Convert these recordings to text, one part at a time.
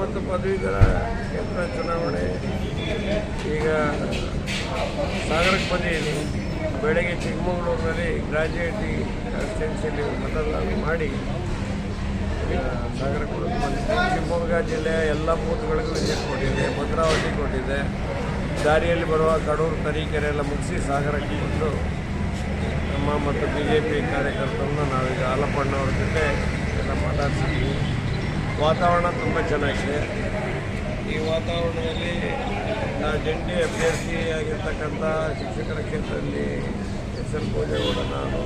ಮತ್ತು ಪದವೀಧರ ಕ್ಷೇತ್ರ ಚುನಾವಣೆ. ಈಗ ಸಾಗರಕ್ಕೆ ಬಂದಿದ್ದೀನಿ ಬೆಳಗ್ಗೆ ಚಿಕ್ಕಮಗಳೂರಿನಲ್ಲಿ ಗ್ರಾಜ್ಯುಯೇಟಿ ಕಾನ್ಸ್ಟಿಟ್ಯೂನ್ಸಿಯಲ್ಲಿ ಮತದಾನ ಮಾಡಿ ಸಾಗರಕ್ಕೆ ಬಂದಿದ್ದೆ ಶಿವಮೊಗ್ಗ ಜಿಲ್ಲೆಯ ಎಲ್ಲ ಬೂತ್ಗಳಿಗೂ ವಿಸಿಟ್ ಕೊಟ್ಟಿದ್ದೆ ಭದ್ರಾವತಿ ಕೊಟ್ಟಿದ್ದೆ ದಾರಿಯಲ್ಲಿ ಬರುವ ಕಡೂರು, ತರೀಕೆರೆ ಎಲ್ಲ ಮುಗಿಸಿ ಸಾಗರಕ್ಕೆ ಬಂದು ನಮ್ಮ ಮತ್ತು ಬಿ ಜೆ ಪಿ ಕಾರ್ಯಕರ್ತರನ್ನು ನಾವೀಗ ಹಾಲಪ್ಪಣ್ಣವ್ರ ಜೊತೆ ಎಲ್ಲ ಮಾತಾಡ್ಸಿದ್ವಿ ವಾತಾವರಣ ತುಂಬ ಚೆನ್ನಾಗಿದೆ. ಈ ವಾತಾವರಣದಲ್ಲಿ ಜಂಟಿ ಅಭ್ಯರ್ಥಿಯಾಗಿರ್ತಕ್ಕಂಥ ಶಿಕ್ಷಕರ ಕ್ಷೇತ್ರದಲ್ಲಿ ಎಸ್ ಎಲ್ ಭೋಜೇಗೌಡ ನಾನು,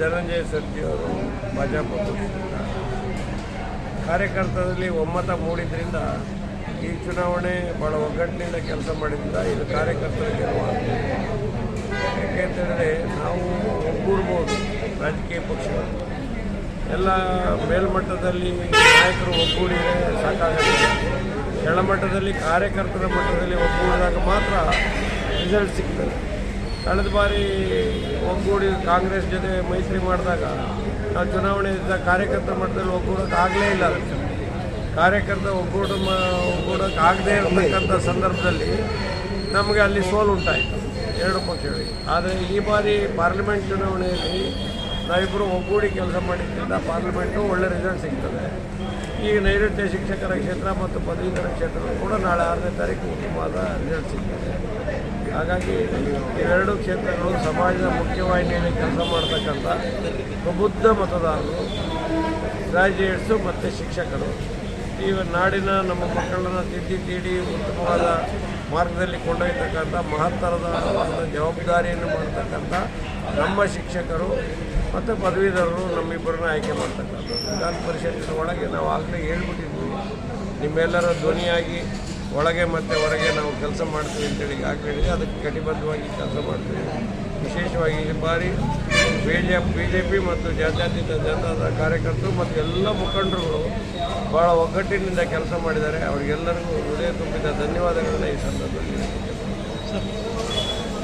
ಧನಂಜಯ ಸತ್ತಿಯವರು ಭಾಜಪ ಕಾರ್ಯಕರ್ತರಲ್ಲಿ ಒಮ್ಮತ ಮೂಡಿದ್ರಿಂದ ಈ ಚುನಾವಣೆ ಭಾಳ ಒಗ್ಗಟ್ಟಿನಿಂದ ಕೆಲಸ ಮಾಡಿದ್ರಿಂದ ಇದು ಕಾರ್ಯಕರ್ತರ ಗೆಲುವು ಯಾಕೆಂತೇಳಿದ್ರೆ ನಾವು ಒಗ್ಗೂಡ್ಬೋದು ರಾಜಕೀಯ ಪಕ್ಷಗಳು. ಎಲ್ಲ ಮೇಲ್ಮಟ್ಟದಲ್ಲಿ ನಾಯಕರು ಒಗ್ಗೂಡಿದರೆ ಸಾಕಾಗುತ್ತೆ ಕೆಳಮಟ್ಟದಲ್ಲಿ ಕಾರ್ಯಕರ್ತರ ಮಟ್ಟದಲ್ಲಿ ಒಗ್ಗೂಡಿದಾಗ ಮಾತ್ರ ರಿಸಲ್ಟ್ ಸಿಗ್ತದೆ. ಕಳೆದ ಬಾರಿ ಒಗ್ಗೂಡಿ ಕಾಂಗ್ರೆಸ್ ಜೊತೆ ಮೈತ್ರಿ ಮಾಡಿದಾಗ ನಾವು ಚುನಾವಣೆ ಇದ್ದ ಕಾರ್ಯಕರ್ತರ ಮಟ್ಟದಲ್ಲಿ ಒಗ್ಗೂಡೋಕೆ ಆಗಲೇ ಇಲ್ಲ ಕಾರ್ಯಕರ್ತ ಒಗ್ಗೂಡ ಒಗ್ಗೂಡೋಕೆ ಆಗದೇ ಇರತಕ್ಕಂಥ ಸಂದರ್ಭದಲ್ಲಿ ನಮಗೆ ಅಲ್ಲಿ ಸೋಲು ಉಂಟಾಯಿತು. ಎರಡು ಪಕ್ಷಗಳಿಗೆ. ಆದರೆ ಈ ಬಾರಿ ಪಾರ್ಲಿಮೆಂಟ್ ಚುನಾವಣೆಯಲ್ಲಿ ನಾವಿಬ್ಬರು ಒಗ್ಗೂಡಿ ಕೆಲಸ ಮಾಡಿದ್ದರಿಂದ ಪಾರ್ಲಿಮೆಂಟು ಒಳ್ಳೆ ರಿಸಲ್ಟ್ ಸಿಗ್ತದೆ. ಈಗ ನೈಋತ್ಯ ಶಿಕ್ಷಕರ ಕ್ಷೇತ್ರ ಮತ್ತು ಪದವೀಧರ ಕ್ಷೇತ್ರ ಕೂಡ ನಾಳೆ ಆರನೇ ತಾರೀಕು ಉತ್ತಮವಾದ ರಿಸಲ್ಟ್ ಸಿಗ್ತದೆ. ಹಾಗಾಗಿ ಇವೆರಡು ಕ್ಷೇತ್ರಗಳು ಸಮಾಜದ ಮುಖ್ಯವಾಹಿನಿಯಲ್ಲಿ ಕೆಲಸ ಮಾಡ್ತಕ್ಕಂಥ ಪ್ರಬುದ್ಧ ಮತದಾರರು ಗ್ರಾಜ್ಯುಯೇಟ್ಸು ಮತ್ತು ಶಿಕ್ಷಕರು. ಈ ನಾಡಿನ ನಮ್ಮ ಮಕ್ಕಳನ್ನು ತಿದ್ದಿ ತೀಡಿ ಉತ್ತಮವಾದ ಮಾರ್ಗದಲ್ಲಿ ಕೊಂಡೊಯ್ತಕ್ಕಂಥ ಮಹತ್ತರದ ಜವಾಬ್ದಾರಿಯನ್ನು ಮಾಡ್ತಕ್ಕಂಥ ನಮ್ಮ ಶಿಕ್ಷಕರು ಮತ್ತು ಪದವೀಧರರು ನಮ್ಮಿಬ್ಬರನ್ನ ಆಯ್ಕೆ ಮಾಡ್ತಕ್ಕಂಥದ್ದು. ವಿಧಾನ ಪರಿಷತ್ತಿನ ಒಳಗೆ ನಾವು ಆಗಲೇ ಹೇಳ್ಬಿಟ್ಟಿದ್ವಿ, ನಿಮ್ಮೆಲ್ಲರ ಧ್ವನಿಯಾಗಿ ಒಳಗೆ ಮತ್ತು ಹೊರಗೆ ನಾವು ಕೆಲಸ ಮಾಡ್ತೀವಿ ಅಂತೇಳಿ ಆಗಲೇ ಹೇಳಿದೆ ಅದಕ್ಕೆ ಕಟಿಬದ್ಧವಾಗಿ ಕೆಲಸ ಮಾಡ್ತೀವಿ. ವಿಶೇಷವಾಗಿ ಈ ಬಾರಿ B J B J P ಮತ್ತು ಜಾತ್ಯತೀತ ಜನತಾದ ಕಾರ್ಯಕರ್ತರು ಮತ್ತು ಎಲ್ಲ ಮುಖಂಡರುಗಳು ಭಾಳ ಒಗ್ಗಟ್ಟಿನಿಂದ ಕೆಲಸ ಮಾಡಿದ್ದಾರೆ. ಅವರಿಗೆಲ್ಲರಿಗೂ ಹೃದಯ ತುಂಬಿದ ಧನ್ಯವಾದಗಳನ್ನ ಈ ಸಂದರ್ಭದಲ್ಲಿ.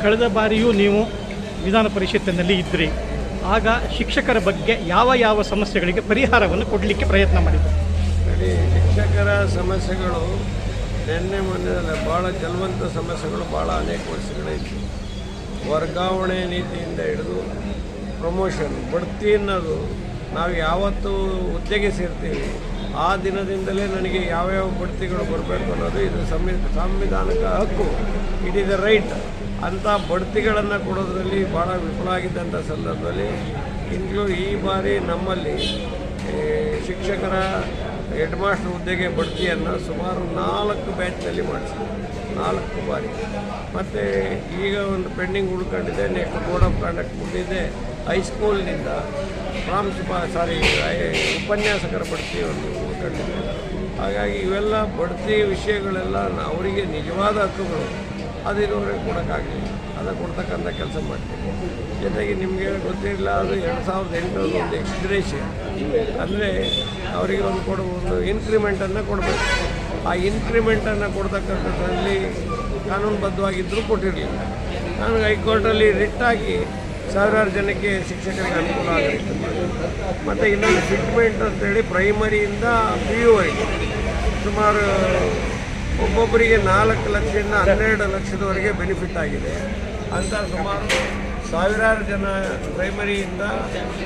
ಕಳೆದ ಬಾರಿಯೂ ನೀವು ವಿಧಾನ ಪರಿಷತ್ತಿನಲ್ಲಿ ಇದ್ರಿ. ಆಗ ಶಿಕ್ಷಕರ ಬಗ್ಗೆ ಯಾವ ಯಾವ ಸಮಸ್ಯೆಗಳಿಗೆ ಪರಿಹಾರವನ್ನು ಕೊಡಲಿಕ್ಕೆ ಪ್ರಯತ್ನ ಮಾಡಿದ್ರು. ನೋಡಿ, ಶಿಕ್ಷಕರ ಸಮಸ್ಯೆಗಳು ನಿನ್ನೆ ಮೊನ್ನೆ ಭಾಳ ಜಲವಂತ ಸಮಸ್ಯೆಗಳು ಭಾಳ ಅನೇಕ ವರ್ಷಗಳಿತ್ತು ವರ್ಗಾವಣೆ ನೀತಿಯಿಂದ ಹಿಡಿದು ಪ್ರಮೋಷನ್, ಬಡ್ತಿ ಅನ್ನೋದು ನಾವು ಯಾವತ್ತೂ ಹುದ್ದೆಗೆ ಸೇರ್ತೀವಿ ಆ ದಿನದಿಂದಲೇ ನನಗೆ ಯಾವ್ಯಾವ ಬಡ್ತಿಗಳು ಬರಬೇಕು ಅನ್ನೋದು ಇದು ಸಂವಿ ಸಂವಿಧಾನಿಕ ಹಕ್ಕು. ಇಟ್ ಈಸ್ ಅ ರೈಟ್ ಅಂಥ ಬಡ್ತಿಗಳನ್ನು ಕೊಡೋದ್ರಲ್ಲಿ ಭಾಳ ವಿಫಲ ಆಗಿದ್ದಂಥ ಸಂದರ್ಭದಲ್ಲಿ ಇಂದಲೂ ಈ ಬಾರಿ ನಮ್ಮಲ್ಲಿ ಶಿಕ್ಷಕರ ಹೆಡ್ ಮಾಸ್ಟರ್ ಹುದ್ದೆಗೆ ಬಡ್ತಿಯನ್ನು ಸುಮಾರು ನಾಲ್ಕು ಬ್ಯಾಚ್ನಲ್ಲಿ ಮಾಡಿಸಿದೆ ನಾಲ್ಕು ಬಾರಿ. ಮತ್ತು ಈಗ ಒಂದು ಪೆಂಡಿಂಗ್ ಉಳ್ಕೊಂಡಿದೆ, ನೆಕ್ಸ್ಟ್ ಬೋರ್ಡ್ ಆಫ್ ಕಂಡಕ್ಟ್ ಮುಗಿದಿದೆ. ಹೈಸ್ಕೂಲ್ನಿಂದ ಪ್ರಾಂಶುಪಾ, ಸಾರಿ ಉಪನ್ಯಾಸಕರ ಬಡ್ತಿ ಒಂದು ಉಳ್ಕೊಂಡಿದೆ. ಹಾಗಾಗಿ ಇವೆಲ್ಲ ಬಡ್ತಿ ವಿಷಯಗಳೆಲ್ಲ ಅವರಿಗೆ ನಿಜವಾದ ಹಕ್ಕುಗಳು. ಅದು ಕೊಡೋಕ್ಕಾಗಲಿ. ಅದು ಕೊಡ್ತಕ್ಕಂಥ ಕೆಲಸ ಮಾಡ್ತೀವಿ. ಜೊತೆಗೆ ನಿಮಗೆ ಗೊತ್ತಿರಲಿಲ್ಲ ಅದು ಎರಡು ಸಾವಿರದ ಎಂಟರಲ್ಲಿ ಒಂದು ಅಂದರೆ ಅವರಿಗೆ ಒಂದು ಕೊಡುವ ಒಂದು ಇನ್ಕ್ರಿಮೆಂಟನ್ನು ಕೊಡಬೇಕು. ಆ ಇನ್ಕ್ರಿಮೆಂಟನ್ನು ಕೊಡ್ತಕ್ಕಂಥದ್ರಲ್ಲಿ ಕಾನೂನುಬದ್ಧವಾಗಿದ್ದರೂ ಕೊಟ್ಟಿರಲಿಲ್ಲ. ನಾನು ಹೈಕೋರ್ಟಲ್ಲಿ ರಿಟ್ಟಾಗಿ ಸಾವಿರಾರು ಜನಕ್ಕೆ ಶಿಕ್ಷಕರಿಗೆ ಅನುಕೂಲ ಆಗಬೇಕು ಮತ್ತು ಇನ್ನೊಂದು ಫಿಟ್ಮೆಂಟ್ ಅಂತೇಳಿ ಪ್ರೈಮರಿಯಿಂದ ಪಿ ಯುವರೆಗೆ ಸುಮಾರು ಒಬ್ಬೊಬ್ಬರಿಗೆ ನಾಲ್ಕು ಲಕ್ಷದಿಂದ ಹನ್ನೆರಡು ಲಕ್ಷದವರೆಗೆ ಬೆನಿಫಿಟ್ ಆಗಿದೆ. ಅಂತ ಸುಮಾರು ಸಾವಿರಾರು ಜನ ಪ್ರೈಮರಿಯಿಂದ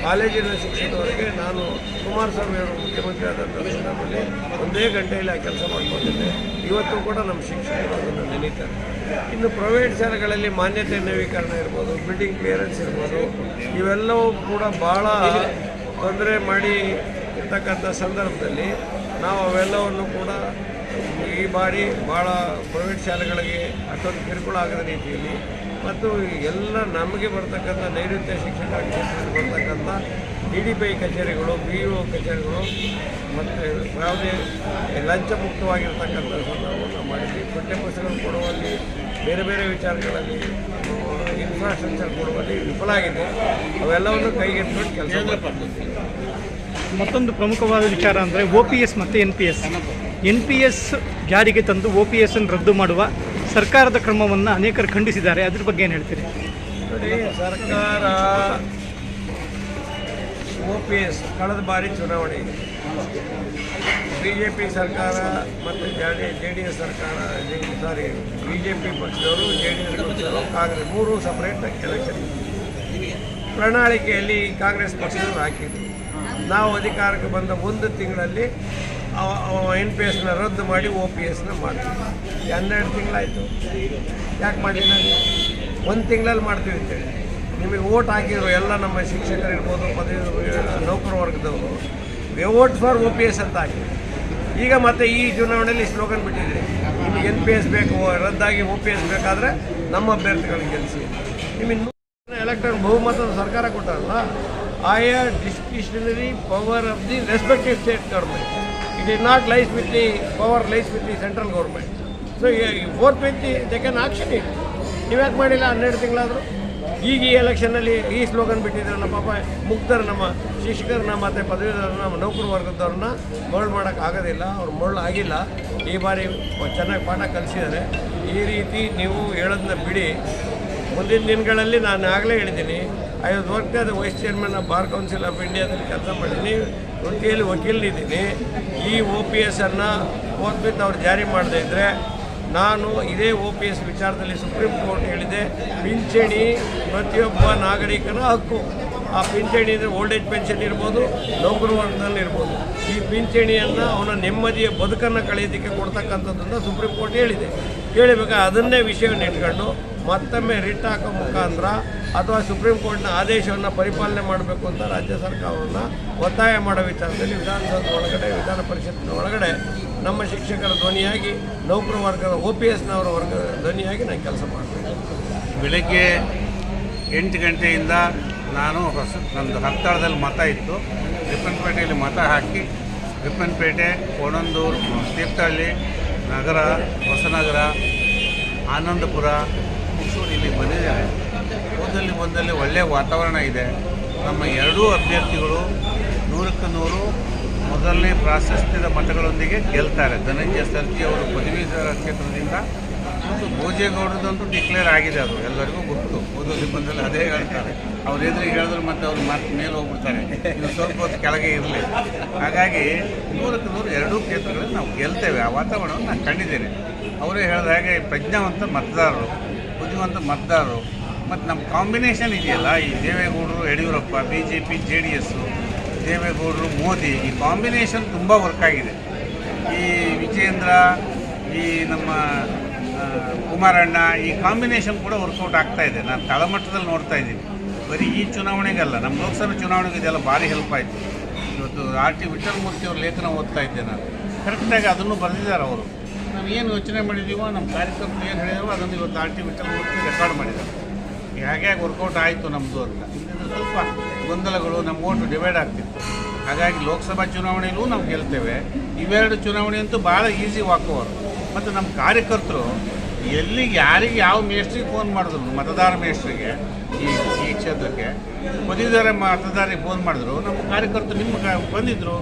ಕಾಲೇಜಿನ ಶಿಕ್ಷಣದವರೆಗೆ ನಾನು ಕುಮಾರಸ್ವಾಮಿ ಅವರು ಮುಖ್ಯಮಂತ್ರಿ ಆದಂಥ ಸಂದರ್ಭದಲ್ಲಿ ಒಂದೇ ಗಂಟೆಯಲ್ಲಿ ಆ ಕೆಲಸ ಮಾಡಿಕೊಂಡಿದ್ದೆ. ಇವತ್ತು ಕೂಡ ನಮ್ಮ ಶಿಕ್ಷಕರು ಅದನ್ನು ನೆನೀತಾರೆ. ಇನ್ನು ಪ್ರೈವೇಟ್ ಶಾಲೆಗಳಲ್ಲಿ ಮಾನ್ಯತೆ ನವೀಕರಣ ಇರ್ಬೋದು ಬಿಲ್ಡಿಂಗ್ ಕ್ಲಿಯರೆನ್ಸ್ ಇರ್ಬೋದು, ಇವೆಲ್ಲವೂ ಕೂಡ ಭಾಳ ತೊಂದರೆ ಮಾಡಿ ಇರ್ತಕ್ಕಂಥ ಸಂದರ್ಭದಲ್ಲಿ ನಾವು ಅವೆಲ್ಲವನ್ನು ಕೂಡ ಈ ಬಾರಿ ಭಾಳ ಪ್ರೈವೇಟ್ ಶಾಲೆಗಳಿಗೆ ಅಷ್ಟೊಂದು ಕಿರುಕುಳ ಆಗದ ರೀತಿಯಲ್ಲಿ ಮತ್ತು ಎಲ್ಲ ನಮಗೆ ಬರ್ತಕ್ಕಂಥ ನೈಋತ್ಯ ಶಿಕ್ಷಣ ಕ್ಷೇತ್ರದಲ್ಲಿ ಬರ್ತಕ್ಕಂಥ ಡಿ ಡಿ ಪಿ ಕಚೇರಿಗಳು ಬಿ ಇ ಓ ಕಚೇರಿಗಳು ಮತ್ತು ಯಾವುದೇ ಲಂಚ ಸಂದರ್ಭವನ್ನು ಮಾಡಿದ್ವಿ ಪಠ್ಯಪುಸ್ತಕಗಳು ಕೊಡುವಲ್ಲಿ, ಬೇರೆ ಬೇರೆ ವಿಚಾರಗಳಲ್ಲಿ ಇನ್ಫ್ರಾಸ್ಟ್ರಕ್ಚರ್ ಕೊಡುವಲ್ಲಿ ವಿಫಲ ಆಗಿದೆ. ಅವೆಲ್ಲವನ್ನು ಕೈಗೆತ್ತಿಕೊಂಡು ಕೆಲಸ ಮತ್ತೊಂದು ಪ್ರಮುಖವಾದ ವಿಚಾರ ಅಂದರೆ ಒ ಪಿ ಎಸ್ ಮತ್ತು N P S N P S ಜಾರಿಗೆ ತಂದು ಒ ಪಿ ಎಸ್ ಅನ್ನು ರದ್ದು ಮಾಡುವ ಸರ್ಕಾರದ ಕ್ರಮವನ್ನು ಅನೇಕರು ಖಂಡಿಸಿದ್ದಾರೆ. ಅದ್ರ ಬಗ್ಗೆ ಏನು ಹೇಳ್ತೀರಿ? ಸರ್ಕಾರ ಒ ಪಿ ಎಸ್ ಕಳೆದ ಬಾರಿ ಚುನಾವಣೆ. ಇದೆ ಬಿ ಜೆ ಪಿ ಸರ್ಕಾರ ಮತ್ತು ಜೆ ಡಿ ಎಸ್ ಸರ್ಕಾರ ಸಾರಿ, ಬಿ ಜೆ ಪಿ ಪಕ್ಷದವರು, ಜೆ ಡಿ ಎಸ್ ಪಕ್ಷದವರು, ಕಾಂಗ್ರೆಸ್ ಮೂರು ಸಪರೇಟ್ ಎಲೆಕ್ಷನ್ ಪ್ರಣಾಳಿಕೆಯಲ್ಲಿ ಕಾಂಗ್ರೆಸ್ ಪಕ್ಷದವರು ಹಾಕಿದ್ರು. ನಾವು ಅಧಿಕಾರಕ್ಕೆ ಬಂದ ಒಂದು ತಿಂಗಳಲ್ಲಿ ಎನ್ ಪಿ ಎಸ್ನ ರದ್ದು ಮಾಡಿ ಒ ಪಿ ಎಸ್ನ ಮಾಡ್ತೀವಿ. ಹನ್ನೆರಡು ತಿಂಗಳಾಯಿತು. ಯಾಕೆ ಮಾಡಿಲ್ಲ ಒಂದು ತಿಂಗಳಲ್ಲಿ ಮಾಡ್ತೀವಿ ಅಂತೇಳಿ. ನಿಮಗೆ ಓಟ್ ಹಾಕಿದ್ರು ಎಲ್ಲ ನಮ್ಮ ಶಿಕ್ಷಕರು ಇರ್ಬೋದು, ಪದವಿ ನೌಕರ ವರ್ಗದವರು vote for O P S ಅಂತ ಹಾಕಿ. ಈಗ ಮತ್ತೆ ಈ ಚುನಾವಣೆಯಲ್ಲಿ ಸ್ಲೋಗನ್ ಬಿಟ್ಟಿದ್ರಿ ನಿಮಗೆ ಎನ್ ಪಿ ಎಸ್ ಬೇಕು, ರದ್ದಾಗಿ ಓ ಪಿ ಎಸ್ ಬೇಕಾದರೆ ನಮ್ಮ ಅಭ್ಯರ್ಥಿಗಳನ್ನ ಗೆಲ್ಲಿಸಿ. ನಿಮಗೆ ಎಲೆಕ್ಟ್ರಾನ್ ಬಹುಮತದ ಸರ್ಕಾರ ಕೊಟ್ಟಾರಲ್ಲ, ಆಯಾ discretionary power of the respective state government it is not lies with the power lies with the central government so forth with the can action it ನೀವ್ಯಾಕೆ ಮಾಡಿಲ್ಲ ಹನ್ನೆರಡು ತಿಂಗಳಾದರೂ. ಈಗ ಈ ಎಲೆಕ್ಷನಲ್ಲಿ ಈ ಸ್ಲೋಗನ್ ಬಿಟ್ಟಿದ್ರಲ್ಲ ಪಾಪ ಮುಕ್ತರು ನಮ್ಮ ಶಿಕ್ಷಕರನ್ನ ಮತ್ತು ಪದವೀಧರನ್ನ ನಮ್ಮ ನೌಕರ ವರ್ಗದವ್ರನ್ನ ಮರಳು ಮಾಡೋಕ್ಕೆ ಆಗೋದಿಲ್ಲ. ಅವ್ರು ಮರಳು ಆಗಿಲ್ಲ. ಈ ಬಾರಿ ಚೆನ್ನಾಗಿ ಪಾಠ ಕಲಿಸಿದ್ದಾರೆ. ಈ ರೀತಿ ನೀವು ಹೇಳೋದನ್ನ ಬಿಡಿ. ಮುಂದಿನ ದಿನಗಳಲ್ಲಿ ನಾನು ಆಗಲೇ ಹೇಳಿದ್ದೀನಿ. ಐವತ್ತು ವರ್ಕ್ ಆದ vice chairman of bar council of ಇಂಡಿಯಾದಲ್ಲಿ ಕೆಲಸ ಮಾಡಿದ್ದೀನಿ. ವೃತ್ತಿಯಲ್ಲಿ ವಕೀಲನಿದ್ದೀನಿ. ಈ ಓ ಪಿ ಎಸ್ಸನ್ನು ಓದ್ಬಿಟ್ಟು ಅವ್ರು ಜಾರಿ ಮಾಡದೇ ಇದ್ದರೆ ನಾನು ಇದೇ ಓ ಪಿ ಎಸ್ ವಿಚಾರದಲ್ಲಿ ಸುಪ್ರೀಂ ಕೋರ್ಟ್ ಹೇಳಿದೆ, ಪಿಂಚಣಿ ಪ್ರತಿಯೊಬ್ಬ ನಾಗರಿಕನ ಹಕ್ಕು. ಆ ಪಿಂಚಣಿ ಅಂದರೆ ಓಲ್ಡ್ ಏಜ್ ಪೆನ್ಷನ್ ಇರ್ಬೋದು, ನೌಕರ ವರ್ಗದಲ್ಲಿ ಇರ್ಬೋದು. ಈ ಪಿಂಚಣಿಯನ್ನು ಅವನ ನೆಮ್ಮದಿಯ ಬದುಕನ್ನು ಕಳೆಯೋದಕ್ಕೆ ಕೊಡ್ತಕ್ಕಂಥದ್ದನ್ನು ಸುಪ್ರೀಂ ಕೋರ್ಟ್ ಹೇಳಿದೆ. ಕೇಳಬೇಕಾ, ಅದನ್ನೇ ವಿಷಯವನ್ನು ಇಟ್ಕೊಂಡು ಮತ್ತೊಮ್ಮೆ ರಿಟ್ ಹಾಕೋ ಮುಖಾಂತರ ಅಥವಾ ಸುಪ್ರೀಂ ಕೋರ್ಟ್ನ ಆದೇಶವನ್ನು ಪರಿಪಾಲನೆ ಮಾಡಬೇಕು ಅಂತ ರಾಜ್ಯ ಸರ್ಕಾರವನ್ನು ಒತ್ತಾಯ ಮಾಡೋ ವಿಚಾರದಲ್ಲಿ ವಿಧಾನಸೌಧ ಒಳಗಡೆ, ವಿಧಾನ ಪರಿಷತ್ತಿನ ಒಳಗಡೆ ನಮ್ಮ ಶಿಕ್ಷಕರ ಧ್ವನಿಯಾಗಿ, ನೌಕರ ವರ್ಗದ ಒ ಪಿ ಎಸ್ನವರ ವರ್ಗದ ಧ್ವನಿಯಾಗಿ ನಾನು ಕೆಲಸ ಮಾಡ್ತೇನೆ ಬೆಳಗ್ಗೆ ಎಂಟು ಗಂಟೆಯಿಂದ ನಾನು ಹೊಸ, ನಂದು ಹತ್ತಾಳದಲ್ಲಿ ಮತ ಇತ್ತು. ರಿಪ್ಪನ್ಪೇಟೆಯಲ್ಲಿ ಮತ ಹಾಕಿ, ರಿಪ್ಪನ್ಪೇಟೆ, ಕೋಣಂದೂರು, ತೀರ್ಥಹಳ್ಳಿ, ನಗರ, ಹೊಸನಗರ, ಆನಂದಪುರ, ಹುಣಸೂರು ಇಲ್ಲಿ ಬಂದಿದ್ದಾರೆ ಹೋದಲ್ಲಿ ಒಂದಲ್ಲಿ ಒಳ್ಳೆಯ ವಾತಾವರಣ ಇದೆ. ನಮ್ಮ ಎರಡೂ ಅಭ್ಯರ್ಥಿಗಳು ನೂರಕ್ಕೆ ನೂರು ಮೊದಲನೇ ಪ್ರಾಶಸ್ತ್ಯದ ಮತಗಳೊಂದಿಗೆ ಗೆಲ್ತಾರೆ. ಧನಂಜಯ ಸರ್ಜಿ ಅವರು ಪದವಿ ಕ್ಷೇತ್ರದಿಂದ ಮತ್ತು ಭೋಜೇಗೌಡರದಂತೂ ಡಿಕ್ಲೇರ್ ಆಗಿದೆ ಅದು ಎಲ್ಲರಿಗೂ ಗೊತ್ತು. ಓದೋದು ಬಂದಲ್ಲಿ ಅದೇ ಹೇಳ್ತಾರೆ. ಅವ್ರು ಎದುರಿಗೆ ಹೇಳಿದ್ರು ಮತ್ತೆ ಅವ್ರು ಮತ್ತೆ ಮೇಲೆ ಹೋಗ್ಬಿಡ್ತಾರೆ. ಇನ್ನು ಸ್ವಲ್ಪ ಹೊತ್ತು ಕೆಳಗೆ ಇರಲಿ. ಹಾಗಾಗಿ ನೂರಕ್ಕೆ ನೂರು ಎರಡೂ ಕ್ಷೇತ್ರಗಳಲ್ಲಿ ನಾವು ಗೆಲ್ತೇವೆ. ಆ ವಾತಾವರಣವನ್ನು ನಾನು ಕಂಡಿದ್ದೇನೆ. ಅವರೇ ಹೇಳಿದ ಹಾಗೆ ಪ್ರಜ್ಞಾವಂತ ಮತದಾರರು, ಬುದ್ಧಿವಂತ ಮತದಾರರು ಮತ್ತು ನಮ್ಮ ಕಾಂಬಿನೇಷನ್ ಇದೆಯಲ್ಲ, ಈ ದೇವೇಗೌಡರು, Yediyurappa B J P J D S ದೇವೇಗೌಡರು, ಮೋದಿ, ಈ ಕಾಂಬಿನೇಷನ್ ತುಂಬ ವರ್ಕ್ ಆಗಿದೆ. ಈ ವಿಜೇಂದ್ರ ಈ ನಮ್ಮ ಕುಮಾರಣ್ಣ, ಈ ಕಾಂಬಿನೇಷನ್ ಕೂಡ ವರ್ಕೌಟ್ ಆಗ್ತಾ ಇದೆ. ನಾನು ತಳಮಟ್ಟದಲ್ಲಿ ನೋಡ್ತಾ ಇದ್ದೀನಿ. ಬರೀ ಈ ಚುನಾವಣೆಗಲ್ಲ ನಮ್ಮ ಲೋಕಸಭೆ ಚುನಾವಣೆಗೆ ಇದೆಲ್ಲ ಭಾರಿ ಹೆಲ್ಪ್ ಆಯಿತು. ಇವತ್ತು ಆರ್ ಟಿ ವಿಠಲಮೂರ್ತಿ ಅವ್ರ ಲೇಖನ ಓದ್ತಾ ಇದ್ದೆ ನಾನು. ಕರೆಕ್ಟಾಗಿ ಅದನ್ನು ಬರೆದಿದ್ದಾರೆ ಅವರು. ನಾವು ಏನು ಯೋಚನೆ ಮಾಡಿದ್ದೀವೋ ನಮ್ಮ ಕಾರ್ಯಕರ್ತರು ಏನು ಹೇಳಿದೀವೋ ಅದನ್ನು ಇವತ್ತು ಆರ್ ಟಿ ವಿಠಲಮೂರ್ತಿ ರೆಕಾರ್ಡ್ ಮಾಡಿದ್ದಾರೆ. ಹಾಗೆ ವರ್ಕೌಟ್ ಆಯಿತು ನಮ್ಮದು ಅಂತ. ಸ್ವಲ್ಪ ಗೊಂದಲಗಳು ನಮ್ಮ ಓಟು ಡಿವೈಡ್ ಆಗ್ತಿತ್ತು. ಹಾಗಾಗಿ ಲೋಕಸಭಾ ಚುನಾವಣೆಯಲ್ಲೂ ನಾವು ಗೆಲ್ತೇವೆ. ಇವೆರಡು ಚುನಾವಣೆ ಅಂತೂ ಭಾಳ ಈಸಿ ವಾಕೋವರು ಮತ್ತು ನಮ್ಮ ಕಾರ್ಯಕರ್ತರು ಎಲ್ಲಿಗೆ ಯಾರಿಗೆ ಯಾವ ಮೇಸ್ಟ್ರಿಗೆ ಫೋನ್ ಮಾಡಿದ್ರು, ಮತದಾರ ಮೇಸ್ಟ್ರಿಗೆ ಈ ಈ ಕ್ಷೇತ್ರಕ್ಕೆ ಪದವೀಧರ ಮತದಾರಿಗೆ ಫೋನ್ ಮಾಡಿದ್ರು, ನಮ್ಮ ಕಾರ್ಯಕರ್ತರು ನಿಮ್ಮ ಬಂದಿದ್ದರು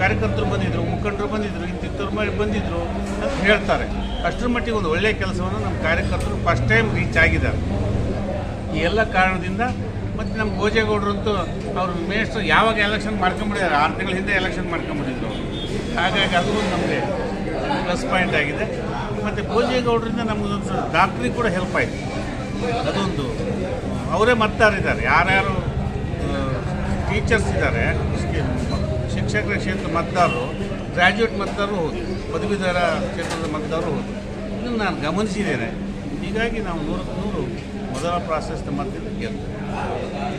ಕಾರ್ಯಕರ್ತರು ಬಂದಿದ್ದರು ಮುಖಂಡರು ಬಂದಿದ್ದರು ಇಂತಿಂಥವ್ರು ಮಾಡಿ ಬಂದಿದ್ದರು ಅಂತ ಹೇಳ್ತಾರೆ. ಅಷ್ಟರ ಮಟ್ಟಿಗೆ ಒಂದು ಒಳ್ಳೆಯ ಕೆಲಸವನ್ನು ನಮ್ಮ ಕಾರ್ಯಕರ್ತರು ಫಸ್ಟ್ ಟೈಮ್ ರೀಚ್ ಆಗಿದ್ದಾರೆ. ಈ ಎಲ್ಲ ಕಾರಣದಿಂದ ಮತ್ತು ನಮ್ಮ ಭೋಜೇಗೌಡರಂತೂ ಅವರು ಮೇಸ್ಟ್ರು ಯಾವಾಗ ಎಲೆಕ್ಷನ್ ಮಾಡ್ಕೊಂಬಿಟ್ಟಿದ್ದಾರೆ, ಆರು ತಿಂಗಳ ಹಿಂದೆ ಎಲೆಕ್ಷನ್ ಮಾಡ್ಕೊಂಬಿಟ್ಟಿದ್ರು ಹಾಗಾಗಿ ಅದು ನಮಗೆ ಪ್ಲಸ್ ಪಾಯಿಂಟ್ ಆಗಿದೆ. ಮತ್ತು ಭೋಜೇಗೌಡರಿಂದ ನಮಗೊಂದು ಡಾಕ್ಟ್ರಿ ಕೂಡ ಹೆಲ್ಪ್ ಆಯಿತು. ಅದೊಂದು, ಅವರೇ ಮತ್ತಾರಿದ್ದಾರೆ ಯಾರ್ಯಾರು ಟೀಚರ್ಸ್ ಇದ್ದಾರೆ ಶಿಕ್ಷಕರ ಕ್ಷೇತ್ರ ಮತದಾರರು ಗ್ರ್ಯಾಜುಯೇಟ್ ಮತದಾರರು ಹೌದು ಪದವೀಧರ ಕ್ಷೇತ್ರದ ಮತದಾರರು ಹೌದು ಇದನ್ನು ನಾನು ಗಮನಿಸಿದ್ದೇನೆ. ಹೀಗಾಗಿ ನಾವು ನೂರಕ್ಕೆ ನೂರು ಮೊದಲ ಪ್ರಾಶಸ್ತ್ಯ ಗೆಲ್ತೇವೆ